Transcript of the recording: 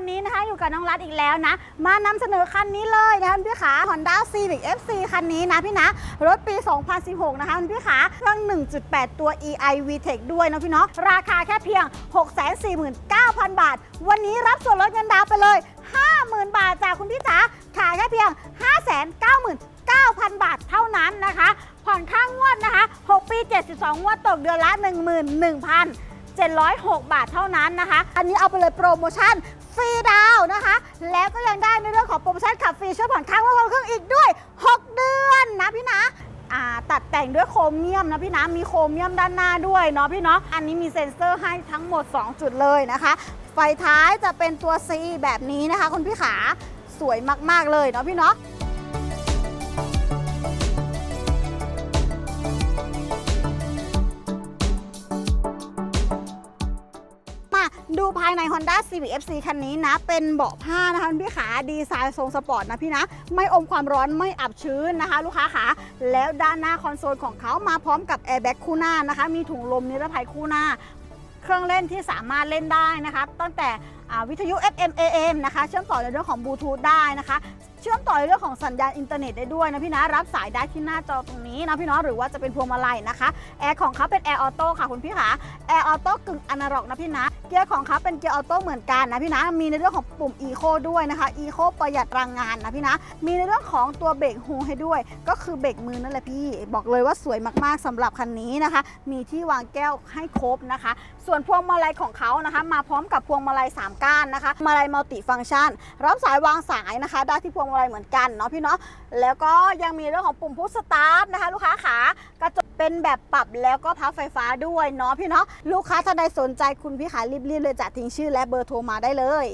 วันนี้นะคะอยู่กับน้องรัฐอีกแล้วนะ มานำเสนอคันนี้เลยนะคะพี่ขา Honda Civic FC คันนี้นะพี่นะ รถปี 2016 นะคะพี่ขาเครื่อง 1.8 ตัว EI VTEC ด้วยนะพี่เนาะราคาแค่เพียง 649,000 บาท วันนี้รับส่วนลดเงินดาวน์ไปเลย 50,000 บาทจากคุณพี่จ๋าขายแค่เพียง 599,000 บาทเท่านั้นนะคะ ผ่อนค่างวดนะคะ 6 ปี 72 งวดตกเดือนละ 11,000 706 บาทเท่านั้นนะคะ อันนี้เอาไปเลยโปรโมชั่น ฟรีดาวนะคะ แล้วก็ยังได้ในเรื่องของโปรโมชั่นขับฟรีช่วยผ่อนค้างว่าคนเครื่องอีกด้วย 6 เดือนนะพี่นะตัดแต่งด้วยโครเมียมนะพี่นะมีโครเมียมด้านหน้าด้วยเนาะพี่เนาะอันนี้มีเซ็นเซอร์ให้ทั้งหมด 2 จุดเลยนะคะ ไฟท้ายจะเป็นตัว C แบบนี้นะคะคุณพี่ขาสวยมากๆเลยเนาะพี่เนาะ ดูภายใน Honda Civic FC คันนี้นะ เป็นเบาะผ้านะคะพี่ขาดีไซน์ทรงสปอร์ตนะพี่นะ ไม่อมความร้อนไม่อับชื้นนะคะ ลูกค้าขาแล้วด้านหน้าคอนโซลของเขามาพร้อมกับแอร์แบ็กคู่หน้านะคะ มีถุงลมนิรภัยคู่หน้า เครื่องเล่นที่สามารถเล่นได้นะคะ ตั้งแต่วิทยุ FM AM นะคะ เชื่อมต่อในเรื่องของบลูทูธได้นะคะ เชื่อมต่อในเรื่องของสัญญาณอินเทอร์เน็ตได้ด้วยนะพี่นะรับสายได้ที่หน้าจอตรงนี้นะพี่เนาะหรือว่าจะเป็นพวงมาลัยนะคะแอร์ของเขาเป็นแอร์ออโต้ค่ะคุณพี่ขาแอร์ออโต้กึ่งอนาล็อกนะพี่นะเกียร์ของเขาเป็นเกียร์ออโต้เหมือนกันนะพี่นะมีในเรื่องของปุ่มอีโคด้วยนะคะอีโคประหยัดพลังงานนะพี่นะมีในเรื่องของตัวเบรกฮูให้ด้วย ก็คือเบรกมือนั่นแหละพี่ บอกเลยว่าสวยมากๆสำหรับคันนี้นะคะ มีที่วางแก้วให้ครบนะคะ ส่วนพวงมาลัยของเขานะคะ มาพร้อมกับพวงมาลัย3ก้านนะคะมาลัยมัลติฟังก์ชัน รับสายวางสายนะคะ ได้ที่พวงมาลัยเหมือนกันเนาะพี่เนาะแล้วก็ยังมีเรื่องของปุ่มพุชสตาร์ทนะคะ ลูกค้าขากระจกเป็นแบบปรับแล้วก็พับไฟฟ้าด้วยเนาะพี่เนาะลูกค้าท่านใดสนใจคุณพี่ขารีบๆเลยจะทิ้งชื่อและเบอร์โทรมาได้เลย